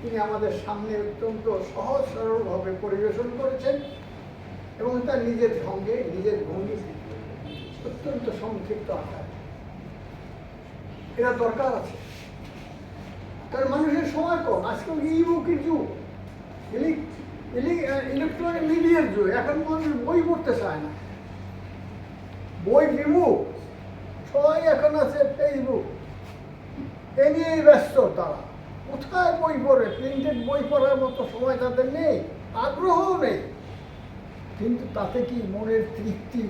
তিনি আমাদের সামনে অত্যন্ত সহজ সরলভাবে পরিবেশন করেছেন এবং তার নিজের ঢঙ্গে নিজের ভঙ্গি অত্যন্ত সংক্ষিপ্ত আকার। এটা দরকার আছে। কারণ মানুষের সময় কম। আজকাল ই বুকের যুগ? ইলেকট্রনিক মিডিয়ার যুগ। এখন মানুষ বই পড়তে চায় না। বই বিমুখ সবাই এখন আছে ফেসবুক এ নিয়েই ব্যস্ত তারা। কোথায় বই পড়ে? প্রিন্টেড বই পড়ার মতো সময় তাদের নেই, আগ্রহও নেই। কিন্তু তাতে কি মনের তৃপ্তি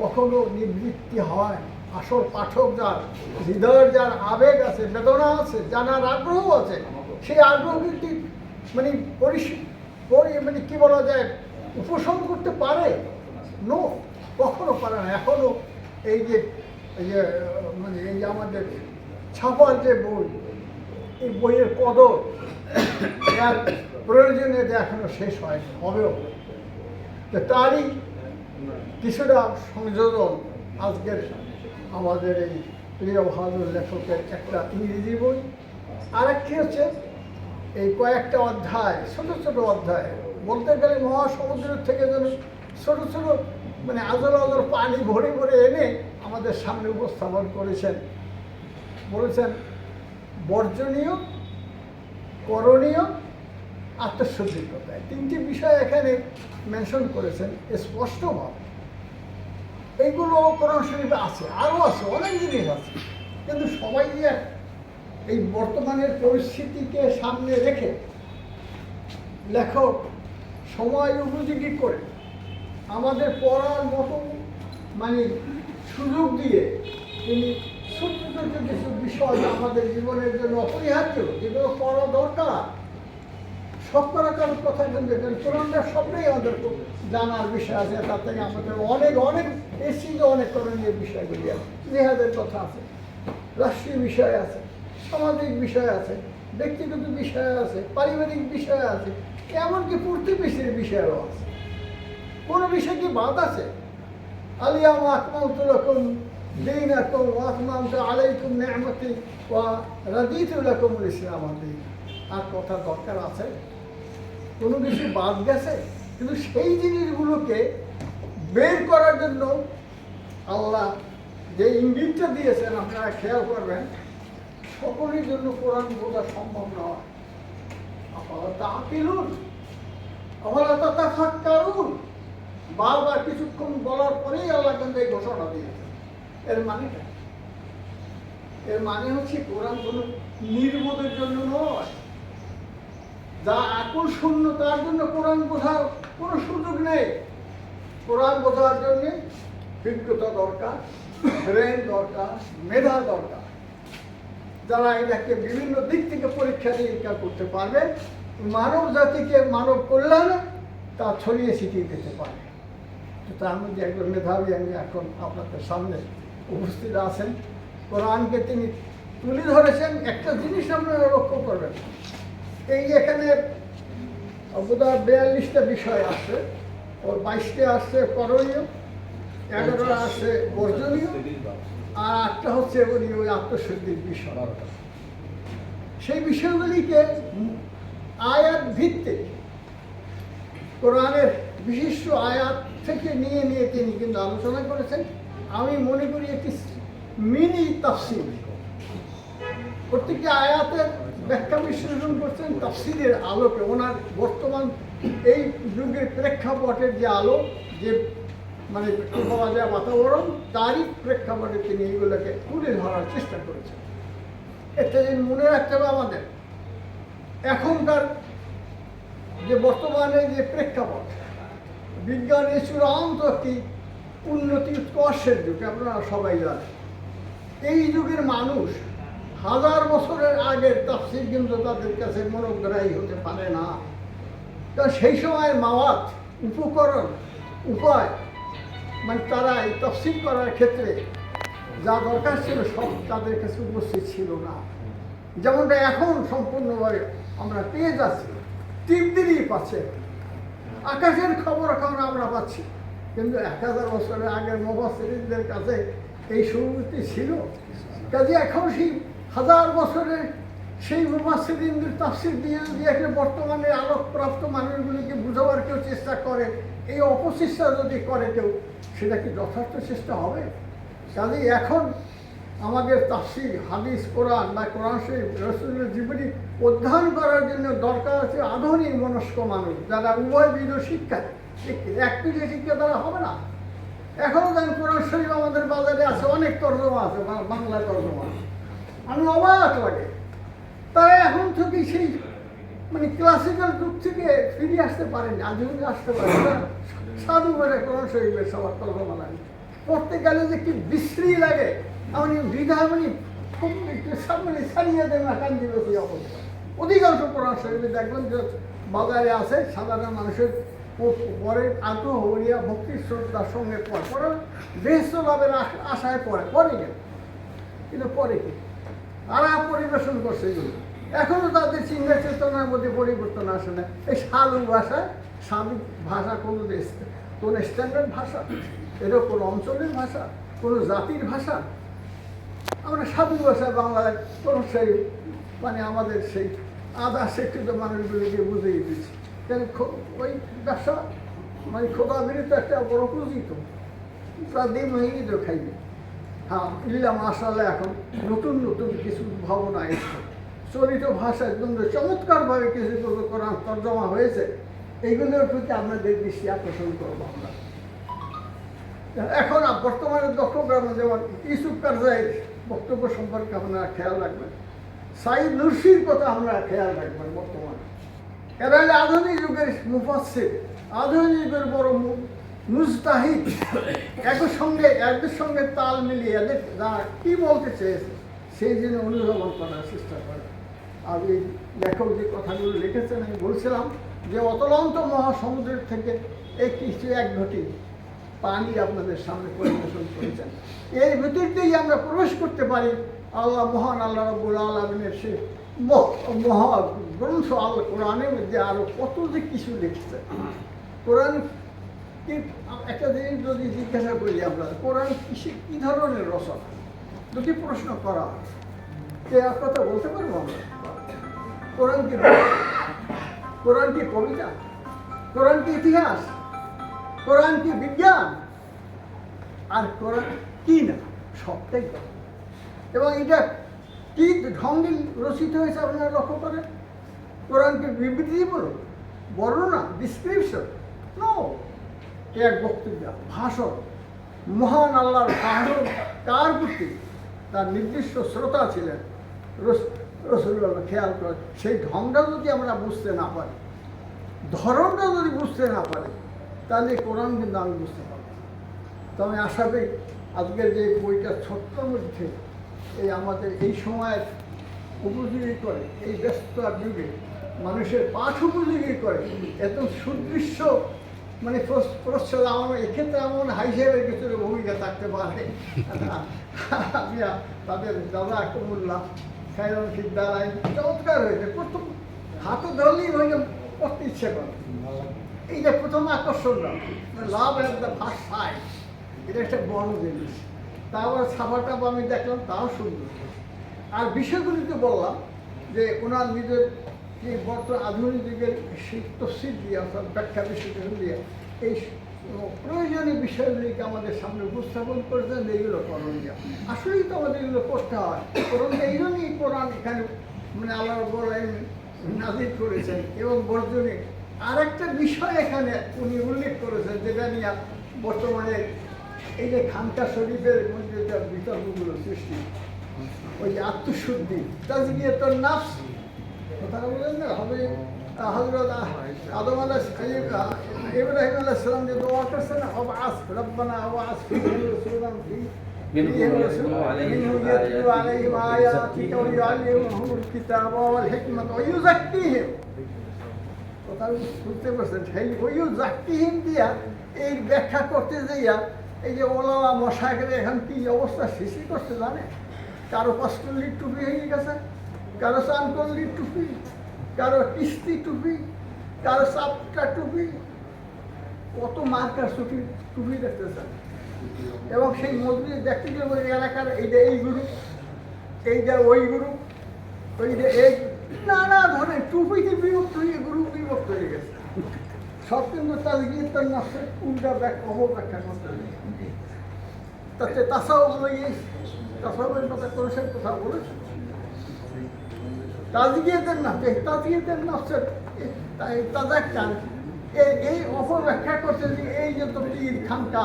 কখনো নিবৃত্তি হয়? আসল পাঠক যার হৃদয়ের যার আবেগ আছে, বেদনা আছে, জানার আগ্রহ আছে, সেই আগ্রহ কিন্তু মানে পরিস, পরি মানে কি বলা যায়, উপশম করতে পারে? নো কখনো পারে না। এখনও এই যে এই যে মানে এই যে আমাদের ছাপার যে বই এই বইয়ের কদর এর প্রয়োজনীয়তা এখনও শেষ হয় হবেও। তো তারই কিছুটা সংযোজন আজকের আমাদের এই প্রিয় ভালো লেখকের একটা ইংরেজি বই। আর একটি হচ্ছে এই কয়েকটা অধ্যায়, ছোট ছোট অধ্যায়। বলতে গেলে মহাসমুদ্রের থেকে যেন ছোট ছোট মানে আদর আদর পানি ভরে ভরে এনে আমাদের সামনে উপস্থাপন করেছেন। বলেছেন বর্জনীয়, করণীয় আত্মসজ্জিততা তিনটি বিষয় এখানে মেনশন করেছেন স্পষ্টভাবে। এইগুলো কোরআন শরীফে আছে, আরও আছে, অনেক জিনিস আছে। কিন্তু সবাই এই বর্তমানের পরিস্থিতিকে সামনে রেখে লেখক সময় উপযোগী করে আমাদের পড়ার মতো মানে সুযোগ দিয়ে তিনি ছোট ছোট কিছু বিষয় আমাদের জীবনের জন্য অপরিহার্য যেগুলো পড়া দরকার। সব করা কথা কিন্তু এখানে কোরআনটা সবটাই আমাদের জানার বিষয় আছে, তার থেকে আমাদের অনেক অনেক এসি অনেক করণীয় বিষয়গুলি আছে জেহাদের কথা আছে, রাষ্ট্রীয় বিষয় আছে, সামাজিক বিষয় আছে, ব্যক্তিগত বিষয় আছে, পারিবারিক বিষয় আছে, এমনকি প্রতিবেশীর বিষয়ও আছে। কোনো বিষয় কি বাদ আছে? আলিয়াম আকমাল তুলকুম আকমাম তো আলাইকুম নেমতি ওয়া রাদিতুলাকুম ইসলাম। দিন আর কথা দরকার আছে? কোনো কিছু বাদ গেছে? কিন্তু সেই জিনিসগুলোকে বের করার জন্য আল্লাহ যে ইঙ্গিতটা দিয়েছেন, আপনারা খেয়াল করবেন, সকলের জন্য কোরআন বোঝা সম্ভব নয়। আপনারা তা আপিলুন আমরা তা ফাক্কারুন বারবার কিছুক্ষণ বলার পরেই আল্লাহ কিন্তু এই ঘোষণা দিয়েছেন। এর মানে এর মানে হচ্ছে কোরআন কোনো নির্বোধের জন্য নয়। যা শূন্য, তার জন্য কোরআন বোঝার কোনো সুযোগ নেই। কোরআন বোঝার জন্য বিজ্ঞতা দরকার, ব্রেন দরকার, মেধা দরকার। যারা এটাকে বিভিন্ন দিক থেকে পরীক্ষা নিরীক্ষা করতে পারবে, মানব জাতিকে মানব কল্যাণে তা ছড়িয়ে ছিটিয়ে দিতে পারে। তো তার মধ্যে একজন মেধাবী আমি এখন আপনাদের সামনে উপস্থিত আছেন। কোরআনকে তিনি তুলে ধরেছেন। একটা জিনিস আপনারা লক্ষ্য করবেন। এই এখানে বোধহয় বিয়াল্লিশটা বিষয় আছে। ওর বাইশটা আছে করণীয়, এগারোটা আছে বর্জনীয়, আর আটটা হচ্ছে ওই আত্মশুদ্ধির বিষয়। সেই বিষয়গুলিকে আয়াত ভিত্তিক কোরআনের বিশিষ্ট আয়াত থেকে নিয়ে নিয়ে তিনি কিন্তু আলোচনা করেছেন। আমি মনে করি একটি মিনি তাফসিল প্রত্যেকটি আয়াতের ব্যাখ্যা বিশ্লেষণ করছেন তাফসিরের আলোকে। ওনার বর্তমান এই যুগের প্রেক্ষাপটের যে আলো, যে মানে বলা যায়, বাতাবরণ, তারই প্রেক্ষাপটে তিনি এইগুলোকে তুলে ধরার চেষ্টা করেছেন। এটা যে মনে রাখতে হবে আমাদের, এখনকার যে বর্তমানে যে প্রেক্ষাপট বিজ্ঞানের চূড়ান্ত একটি উন্নতি উৎকর্ষের যুগ, আপনারা সবাই জানেন। এই যুগের মানুষ হাজার বছরের আগের তাফসির কিন্তু তাদের কাছে মনোগ্রাহী হতে পারে না। কারণ সেই সময়ের মাওয়াত, উপকরণ, উপায় মানে তারা এই তফসিল করার ক্ষেত্রে যা দরকার ছিল সব তাদের কাছে উপস্থিত ছিল না। যেমনটা এখন সম্পূর্ণভাবে আমরা পেয়ে যাচ্ছি টিপ দিলেই পাচ্ছে। আকাশের খবর এখন আমরা পাচ্ছি। কিন্তু এক হাজার বছরের আগের মোবাসিরদের কাছে এই সুবিধি ছিল। কাজে এখন সেই হাজার বছরের সেই মুফাসসিরিনদের তাফসির দিয়ে যদি একটা বর্তমানে আলোকপ্রাপ্ত মানুষগুলিকে বুঝাবার কেউ চেষ্টা করে, এই অপচেষ্টা যদি করে কেউ, সেটা কি যথার্থ চেষ্টা হবে? কাজে এখন আমাদের তাফসির, হাদিস, কোরআন বা কোরআন শরীফ, রসুলের জীবনী অধ্যয়ন করার জন্য দরকার আছে আধুনিক মনস্ক মানুষ, যারা উভয় বিধ শিক্ষা এক পিঠে শিক্ষা দ্বারা হবে না? এখনও দেখেন কোরআন শরীফ আমাদের বাজারে আছে, অনেক তর্জমা আছে বাংলা তর্জমা আমি অবাক লাগে। তারা এখন থেকে সেই মানে ক্লাসিক্যাল যুগ থেকে ফিরে আসতে পারেনি, আধুনিক আসতে পারে না সাধু বলে কোরআন শরীফের সবার তর্জমা লাগে। পড়তে গেলে যে কি বিশ্রী লাগে, আমি হৃদয় মানে খুব সামনে ছাড়িয়ে দেবে না কান্দি বেশি অবস্থা অধিকাংশ কোরআন শরীফে দেখবেন যে বাজারে আছে, সাধারণ মানুষের পরে আগ্রহ হইয়া ভক্তি শ্রদ্ধার সঙ্গে পড়ে পড়ে বেহস্ত লাভের আশায় পড়ে পরে গেল। কিন্তু পরে কি? তারা পরিবেশন করছে এগুলো এখনও তাদের চিন্তা চেতনার মধ্যে পরিবর্তন আসে না। এই সাধু ভাষা স্বামী ভাষা কোনো দেশ কোনো স্ট্যান্ডার্ড ভাষা। এটা কোনো অঞ্চলের ভাষা, কোনো জাতির ভাষা। আমরা সাধু ভাষা বাংলায় কোনো সেই মানে আমাদের সেই আধা শিক্ষিত মানুষগুলিকে বুঝিয়ে দিচ্ছি। ওই ব্যবসা মানে খোদা বিরুদ্ধ একটা বড় পুঁজি তো প্রায় দিন হয়েই তো খাইবে হ্যাঁ ইল্লা মাসাল্লাহ এখন নতুন নতুন কিছু ভাবনা এসছে চলিত ভাষা একদম চমৎকারভাবে কিছু কোরআন তর্জমা হয়েছে এইগুলোর প্রতি আপনাদের দৃষ্টি আকর্ষণ করব আমরা এখন বর্তমানে দক্ষ চট্টগ্রামে যেমন ইসুফ কারজাইয়ের বক্তব্য সম্পর্কে আপনারা খেয়াল রাখবেন সাইদ নুরসির কথা আপনারা খেয়াল রাখবেন বর্তমানে এরা হলে আধুনিক যুগের মুফাসির আধুনিক যুগের বড় মুস্তাহিদ একের সঙ্গে এদের সঙ্গে তাল মিলিয়ে এদের যারা কী বলতে চেয়েছে? সেই জন্য অনুধাবন করার চেষ্টা করে আর এই লেখক যে কথাগুলো লিখেছেন, আমি বলছিলাম যে অতলন্ত মহাসমুদ্রের থেকে এই কিছু এক ঘটি পানি আপনাদের সামনে পরিবেশন করেছেন। এর ভিতর দিয়েই আমরা প্রবেশ করতে পারি। আল্লাহ মহান, আল্লাহ রব্বুল আলমিনের সে মহা গ্রন্থ আল্লাহ কোরআনের মধ্যে আরও কত যে কিছু লিখছে। কোরআন একটা জিনিস যদি জিজ্ঞাসা করি আমরা, কোরআন কিসে কী ধরনের রচনা? দুটি প্রশ্ন করা। সে আর কথা বলতে পারব আমরা? কোরআন কি কোরআন কি কবিতা? কোরআন কি ইতিহাস? কোরআন কি বিজ্ঞান? আর কোরআন কি না? সবটাই এবং এটা কি ঢঙ্গে রচিত হয়েছে আপনারা লক্ষ্য করেন কোরআনকে বিবৃতি বলো, বর্ণনা ডিসক্রিপশন নো এক বক্তব্য ভাষণ, মহান আল্লাহর ভাষণ, কার প্রতি তার নির্দিষ্ট শ্রোতা ছিলেন রসুল্লাহ খেয়াল করে সেই ঢংটা যদি আমরা বুঝতে না পারি, ধরনটা যদি বুঝতে না পারি, তাহলে কোরআন কিন্তু আমি বুঝতে পারব। তো আমি আশা করি আজকের যে বইটা ছোট্টর মধ্যে এই আমাদের এই সময়ের উপযোগী করে, এই ব্যস্ত যুগে মানুষের পাঠ উপযোগী করে, এত সুদৃশ্য মানে প্রচ্ছদ আমার, এক্ষেত্রে এমন হাইসেবের কিছুর ভূমিকা থাকতে পারে। আমি তাদের দাদা কুমুল্লাহ খায়রন সিদ্ধারায় চমৎকার হয়েছে। প্রথম হাতে ধরলেই হয়ে পড়তে ইচ্ছে করে। এইটা প্রথম আকর্ষণ love at the first sight এটা একটা বড় জিনিস। তারপর ছাপাটা আমি দেখলাম, তাও সুন্দর। আর বিষয়গুলিতে বললাম, যে ওনার নিজের যে বর্তমান আধুনিক যুগের তফসিল দিয়ে অর্থাৎ ব্যাখ্যা বিশ্লেষণ দিয়ে এই প্রয়োজনীয় বিষয়গুলিকে আমাদের সামনে উপস্থাপন করেছেন যে এগুলো করণীয় আসলেই তো আমাদের এগুলো করতে হয়। করণীয় এই জন্যই কোরআন এখানে মানে আল্লাহ বলেন নাজির করেছেন এবং বর্জনে আরেকটা বিষয় এখানে উনি উল্লেখ করেছেন, যেটা নিয়ে বর্তমানে এই যে খানকা শরীফের মধ্যে যে বিতর্কগুলো সৃষ্টি ওই যে আত্মশুদ্ধি তাজগিয়ে তোর নাফস কথাটা বলেন না হবে হজরত আদম আলাহ ইব্রাহিম আলাহ সালাম যে দোয়া করছে না অব আস রব্বানা অব আস ফিহিম রাসূলান ফি منهم يتلو عليهم منهم يتلو عليهم آياتك ويعلمهم الكتاب والحكمة ويزكيهم কথা বুঝতে পারছেন সেই ওইও জাকিহীন দিয়া এই ব্যাখ্যা করতে যাইয়া এই যে ওলামা মশাইকে এখন কি অবস্থা? সৃষ্টি করছে, জানে? কারও পাঁচ টুপি হয়ে গেছে, কারও চান করলির টুপি, কারও কিস্তি টুপি, কারও চাপটা টুপি। কত মার্কার টুপি টুপি দেখতেছেন? এবং সেই মজুরি দেখতে গেলে ওই এলাকার এইটা এই গ্রুপ এইটা ওই গ্রুপ ওই যে এই নানা ধরনের টুপিতে বিভক্ত হয়ে গুরু বিভক্ত হয়ে গেছে। গিয়ে তার নাচের উল্টা ব্যাক অবব্যাখ্যা করতে। তাতে তাসাও বলে তাসাবের কথা করেছেন কথা বলেছেন। তাজগিয়েদের নাচে তাজগিয়েদের নাচের তাদের এই এই অপব্যাখ্যা করতে যে এই যত পীর খানকা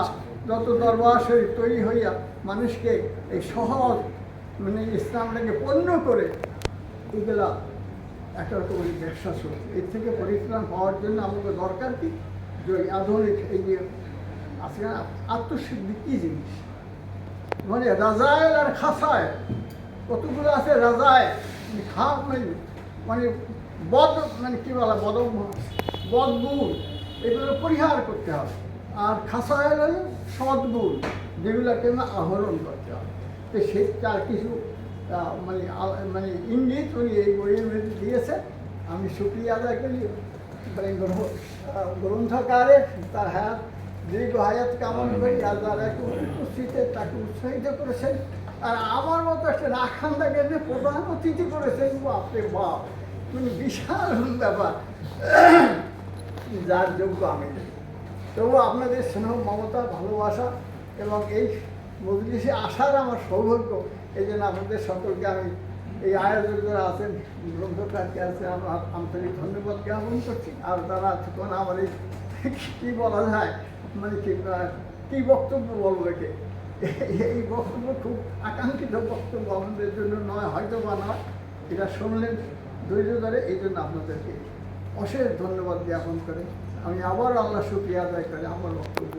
যত দরবার শরীফ তৈরি হইয়া মানুষকে এই সহজ মানে ইসলামটাকে পণ্য করে এগুলা একটা রকমের ব্যবসা শুরু। এর থেকে পরিত্রাণ হওয়ার জন্য আমাদের দরকার কি? যে আধুনিক এই যে আজকে আত্মসিদ্ধি কী জিনিস? মানে রাজায়েল আর খাসায় কতগুলো আছে রাজায় খা মানে মানে বদ মানে কী বলা, বদ বদগুণ এগুলো পরিহার করতে হবে। আর খাসায়েল হলো সদ্গুণ যেগুলোকে না আহরণ করতে হবে। তো সে তার কিছু মানে মানে ইঙ্গিত উনি এই বইয়ের মধ্যে দিয়েছে। আমি সুক্রিয়া আদায় করি। মানে গ্রন্থকারের তার হায়াত, দীর্ঘ হায়াত কামন করি। আর যারা একটু উপস্থিতে তাকে উৎসাহিত করেছেন। আর আমার মতো একটা রাখান্দাকে যে প্রধান অতিথি করেছেন, বাপরে বাপ, তুমি বিশাল ব্যাপার। যার যোগ্য আমি। তবু আপনাদের স্নেহ, মমতা, ভালোবাসা এবং এই মজলিসে আসার আমার সৌভাগ্য। এই জন্য আপনাদের সকলকে আমি এই আয়োজক যারা আছেন গ্রন্থকারকে আছে, আমরা আন্তরিক ধন্যবাদ জ্ঞাপন করছি। আর তারা তখন আমার এই কী বলা যায় মানে কি কী বক্তব্য বলব একে? এই বক্তব্য খুব আকাঙ্ক্ষিত বক্তব্য আমাদের জন্য নয় হয়তো বা নয়। এটা শুনলেন ধৈর্য ধরে এই জন্য আপনাদেরকে অশেষ ধন্যবাদ জ্ঞাপন করে। আমি আবার আল্লাহ শুক্রিয়া আদায় করে আমার বক্তব্য।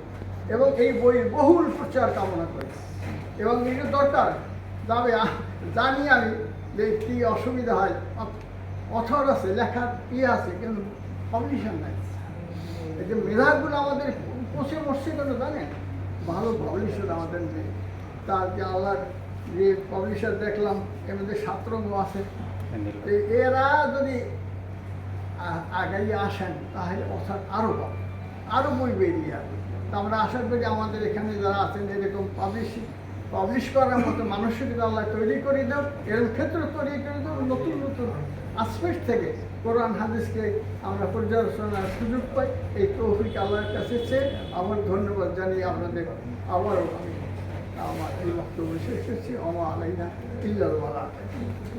এবং এই বইয়ের বহুল প্রচার কামনা করি। এবং এটা দরকার তবে জানি আমি যে কী অসুবিধা হয়। অথর আছে লেখার ইয়ে আছে কিন্তু পাবলিশন নাই। এই যে মেধাগুলো আমাদের পচে বসছে কেন জানেন? ভালো পাবলিশার আমাদের নেই। তার যে আল্লাহর যে পাবলিশার দেখলাম এর মধ্যে আছে। এরা যদি আ- আগাইয়ে আসেন তাহলে অর্থাৎ আরও পাবে আরও বই বেরিয়ে আসবে। তো আমরা আশা করি আমাদের এখানে যারা আছেন এরকম পাবলিশ পাবলিশ করার মতো মানসিকতা আল্লাহ তৈরি করে দাও, এর ক্ষেত্র তৈরি করে দাও, নতুন নতুন আসপেক্ট থেকে কোরআন, হাদিসকে আমরা পর্যালোচনার সুযোগ পাই। এই তৌফিক আল্লাহর কাছে চেয়ে আবার ধন্যবাদ জানিয়ে আপনাদের আবারও আমি আমার এই বক্তব্য শেষ করছি। আমার আলাইনা ইল্লাল